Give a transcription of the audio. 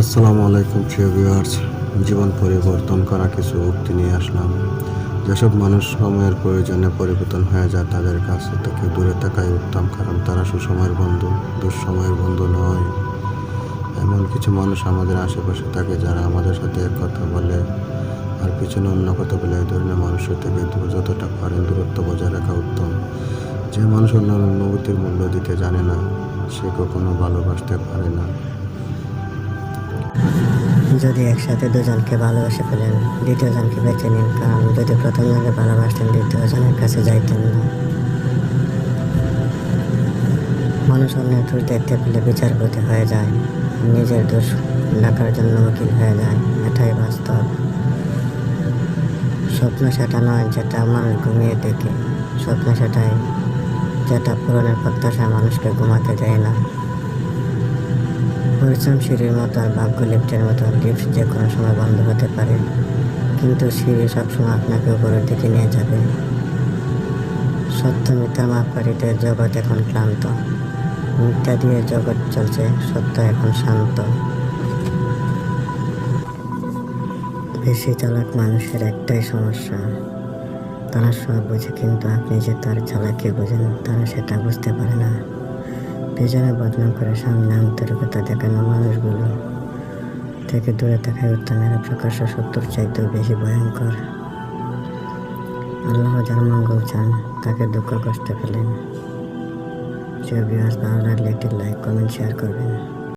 আসসালামু আলাইকুম, প্রিয় ভিউয়ার্স জীবন পরিবর্তন করা কিছু উক্তি নিয়ে আসলাম। যেসব মানুষ সময়ের প্রয়োজনে পরিবর্তন হয়ে যায়, তাদের কাছ থেকে দূরে থাকাই উত্তম, কারণ তারা সুসময়ের বন্ধু, দুঃসময়ের বন্ধু নয়। এমন কিছু মানুষ আমাদের আশেপাশে থাকে, যারা আমাদের সাথে এক কথা বলে আর পিছনে অন্য কথা বলে। এই ধরনের মানুষের থেকে যতটা পারেন দূরত্ব বজায় রাখা উত্তম। যে মানুষ অন্য অনুভূতির মূল্য দিতে জানে না, সে কখনো ভালোবাসতে পারে না। যদি একসাথে দুজনকে ভালোবেসে ফেলেন দ্বিতীয় জনকে বেছে নিন, কারণ যদি প্রথম জনকে ভালোবাসতেন দ্বিতীয় জনের কাছে যাইতেন না। মানুষ অন্যের দোষ দেখতে পেলে বিচারপতি হয়ে যায় নিজের দোষ ঢাকার জন্য উকিল হয়ে যায়, এটাই বাস্তব। স্বপ্ন সেটা নয় যেটা মানুষ ঘুমিয়ে দেখে, স্বপ্ন সেটাই যেটা পূরণের প্রত্যাশা মানুষকে ঘুমাতে দেয় না। পরিশ্রম সিঁড়ির মতো আর ভাগ্য লিফটের মতো লিফট যে কোনো সময় বন্ধ হতে পারে। কিন্তু সিঁড়ি সবসময় আপনাকে উপরের দিকে নিয়ে যাবে। সত্য মিথ্যার মাপকাঠিতে জগৎ এখন ক্লান্ত। মিথ্যা দিয়ে জগৎ চলছে, সত্য এখন শান্ত। বেশি চালাক মানুষের একটাই সমস্যা। তারা সব বোঝে, কিন্তু আপনি যে তার চালাকি বোঝেন, তারা সেটা বুঝতে পারে না। পেছনে বদনাম করে সামনে আন্তরিকতা দেখানো মানুষগুলো। থেকে দূরে থাকায় উত্তমের প্রকাশ্য সত্যর চাইতেও বেশি ভয়ঙ্কর। আল্লাহ যার মঙ্গল চান, তাকে দুঃখ কষ্ট ফেলেন। সে বিহার ভালো লাগলে একটি লাইক, কমেন্ট শেয়ার করবেন।